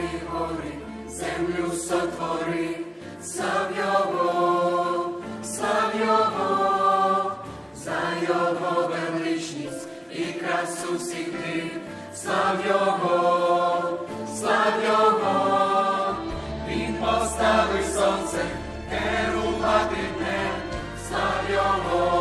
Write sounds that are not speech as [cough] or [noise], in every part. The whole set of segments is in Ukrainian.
і гори, землю сотвори, слав його, слав його, за його величність і красу всіх див, слав його, слав його, він поставив сонце, керувати днем, слав його,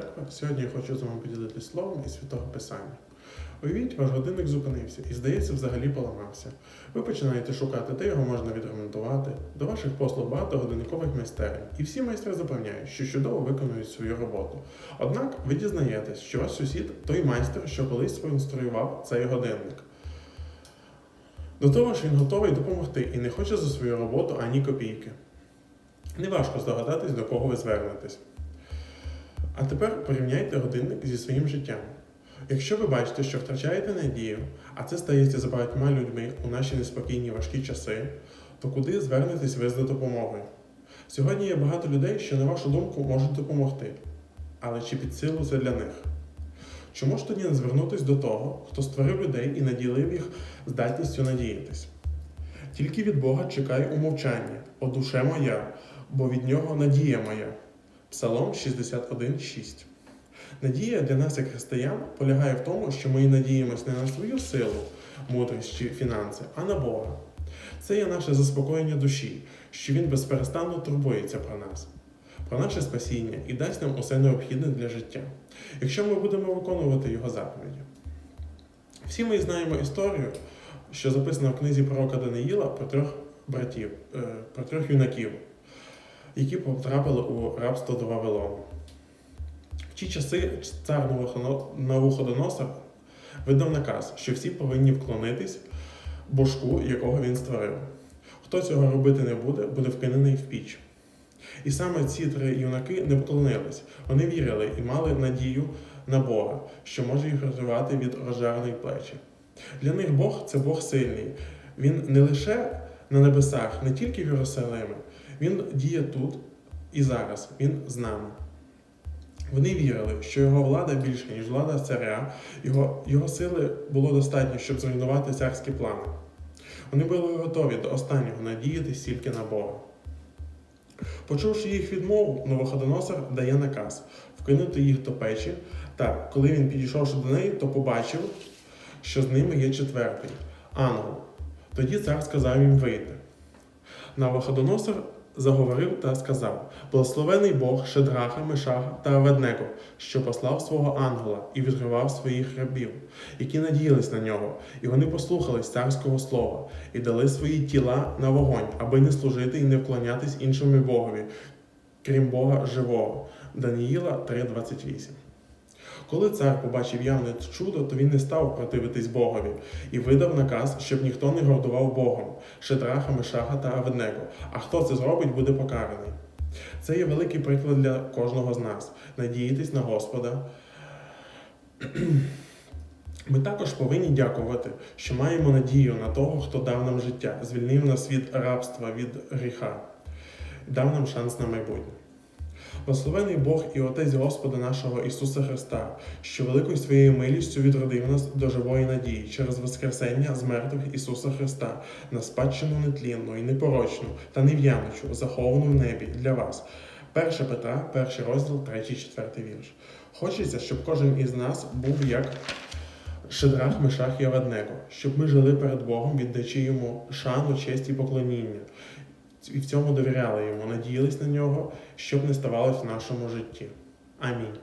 церква. Сьогодні я хочу з вами поділитися словом із святого Писання. Уявіть, ваш годинник зупинився і, здається, взагалі поламався. Ви починаєте шукати, де його можна відремонтувати. До ваших послуг багато годинникових майстерень, і всі майстри запевняють, що чудово виконують свою роботу. Однак ви дізнаєтесь, що ваш сусід той майстер, що колись проінструював цей годинник. До того ж, він готовий допомогти і не хоче за свою роботу ані копійки. Неважко здогадатись, до кого ви звернетесь. А тепер порівняйте годинник зі своїм життям. Якщо ви бачите, що втрачаєте надію, а це стається з багатьма людьми у наші неспокійні важкі часи, то куди звернетесь ви за допомогою? Сьогодні є багато людей, що, на вашу думку, можуть допомогти. Але чи під силу це для них? Чому ж тоді не звернутись до того, хто створив людей і наділив їх здатністю надіятись? Тільки від Бога чекай у мовчанні, о душе моя, бо від нього надія моя. Псалом 61.6. Надія для нас, як християн, полягає в тому, що ми надіємось не на свою силу, мудрість чи фінанси, а на Бога. Це є наше заспокоєння душі, що Він безперестанно турбується про нас, про наше спасіння і дасть нам усе необхідне для життя, якщо ми будемо виконувати Його заповіді. Всі ми знаємо історію, що записана в книзі пророка Даниїла про трьох братів, е, про трьох юнаків, які потрапили у рабство до Вавилону. В ті часи цар Навуходоно- Навуходоносор видав наказ, що всі повинні вклонитись божку, якого він створив. Хто цього робити не буде, буде вкинений в піч. І саме ці три юнаки не поклонились. Вони вірили і мали надію на Бога, що може їх рятувати від розжареної плечі. Для них Бог це Бог сильний. Він не лише на небесах, не тільки в Єрусалимі, він діє тут і зараз. Він з нами. Вони вірили, що його влада більша, ніж влада царя, його, його сили було достатньо, щоб зруйнувати царські плани. Вони були готові до останнього надіятись тільки на Бога. Почувши їх відмову, Новоходоносор дає наказ вкинути їх до печі, та коли він підійшовши до неї, то побачив, що з ними є четвертий ангел. Тоді цар сказав їм вийти. Навуходоносор заговорив та сказав: Благословений Бог Шедраха, Мешаха та Аведнего, що послав свого ангела і відкривав своїх рабів, які надіялись на нього, і вони послухались царського слова, і дали свої тіла на вогонь, аби не служити і не вклонятись іншому Богові, крім Бога живого. Даніїла 3:28. Коли цар побачив явне чудо, то він не став противитись Богові і видав наказ, щоб ніхто не гордував Богом, Шедраха, Мешаха та Аведнего. А хто це зробить, буде покараний. Це є великий приклад для кожного з нас. Надіятись на Господа. [clears throat] Ми також повинні дякувати, що маємо надію на того, хто дав нам життя, звільнив нас від рабства, від гріха, дав нам шанс на майбутнє. Благословений Бог і Отець Господа нашого Ісуса Христа, що великою своєю милістю відродив нас до живої надії через Воскресення з мертвих Ісуса Христа на спадщину нетлінну і непорочну та нев'яночу, заховану в небі для вас. 1 Петра, перший розділ, 3, 4 вірш. Хочеться, щоб кожен із нас був як Шедрах, Мешах і Аведнего, щоб ми жили перед Богом, віддаючи йому шану, честь і поклоніння, і в цьому довіряли йому, надіялись на нього, щоб не ставалось в нашому житті. Амінь.